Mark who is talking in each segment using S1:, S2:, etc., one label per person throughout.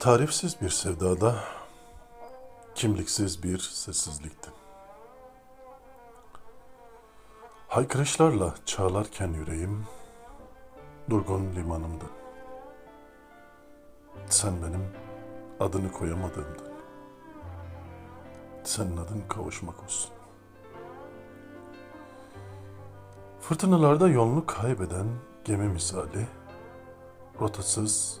S1: Tarifsiz bir sevdada, kimliksiz bir sessizliktin. Haykırışlarla çağlarken yüreğim, durgun limanımdın. Sen benim adını koyamadığımdın. Senin adın kavuşmak olsun. Fırtınalarda yolunu kaybeden gemi misali, rotasız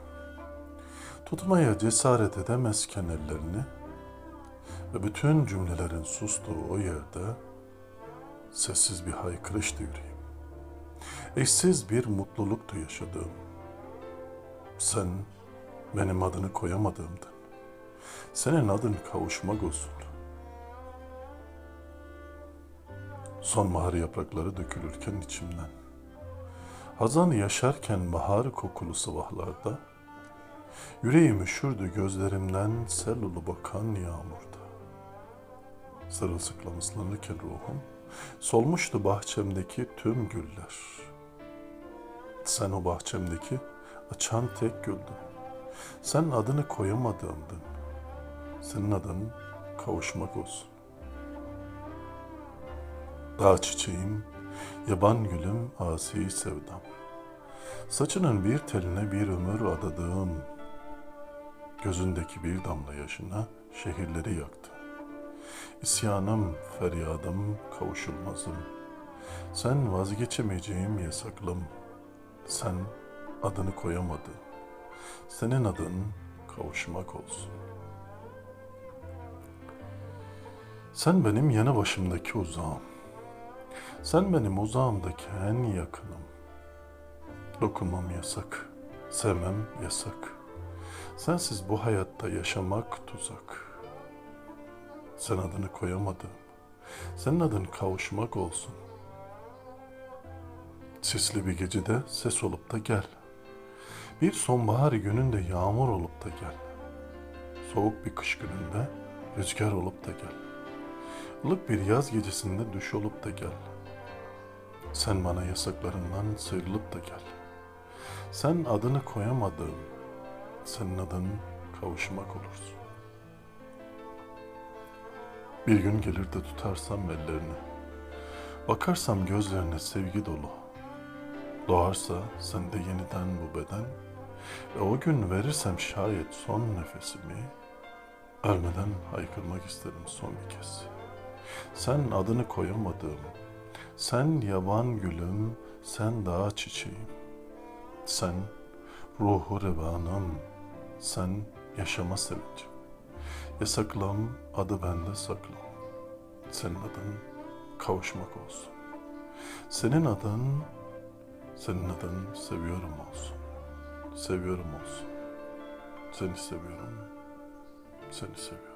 S1: tutmaya cesaret edemezken ellerini ve bütün cümlelerin sustuğu o yerde sessiz bir haykırıştı yüreğim. Eşsiz bir mutluluktu yaşadığım. Sen benim adını koyamadığımdın. Senin adın kavuşmak olsun. Sonbahar yaprakları dökülürken içimden. Hazan yaşarken bahar kokulu sabahlarda, yüreğim üşürdü gözlerimden sel ulu bakan yağmurda. Sırılsıklam ıslanırken ruhum, solmuştu bahçemdeki tüm güller. Sen o bahçemdeki açan tek güldün. Sen adını koyamadığımdın. Senin adın kavuşmak olsun. Dağ çiçeğim, yaban gülüm, asi sevdam. Saçının bir teline bir ömür adadığım, gözündeki bir damla yaşına şehirleri yaktı. İsyanım, feryadım, kavuşulmazım. Sen vazgeçemeyeceğim yasaklım. Sen adını koyamadın. Senin adın kavuşmak olsun. Sen benim yanı başımdaki uzağım. Sen benim uzağımdaki en yakınım. Dokunmam yasak, sevmem yasak. Sensiz bu hayatta yaşamak tuzak. Sen adını koyamadım. Senin adın kavuşmak olsun. Sisli bir gecede ses olup da gel. Bir sonbahar gününde yağmur olup da gel. Soğuk bir kış gününde rüzgar olup da gel. Ilık bir yaz gecesinde düş olup da gel. Sen bana yasaklarından sıyrılıp da gel. Sen adını koyamadığım, senin adın kavuşmak olursun. Bir gün gelir de tutarsam ellerini, bakarsam gözlerine sevgi dolu. Doğarsa sende yeniden bu beden ve o gün verirsem şayet son nefesimi, ölmeden haykırmak isterim son bir kez. Sen adını koyamadığım, sen yaban gülüm, sen dağ çiçeğim. Sen ruhu revanım, sen yaşama sevincim. Yasaklam adı bende saklı. Senin adın kavuşmak olsun. Senin adın, senin adın seviyorum olsun. Seviyorum olsun. Seni seviyorum, seni seviyorum.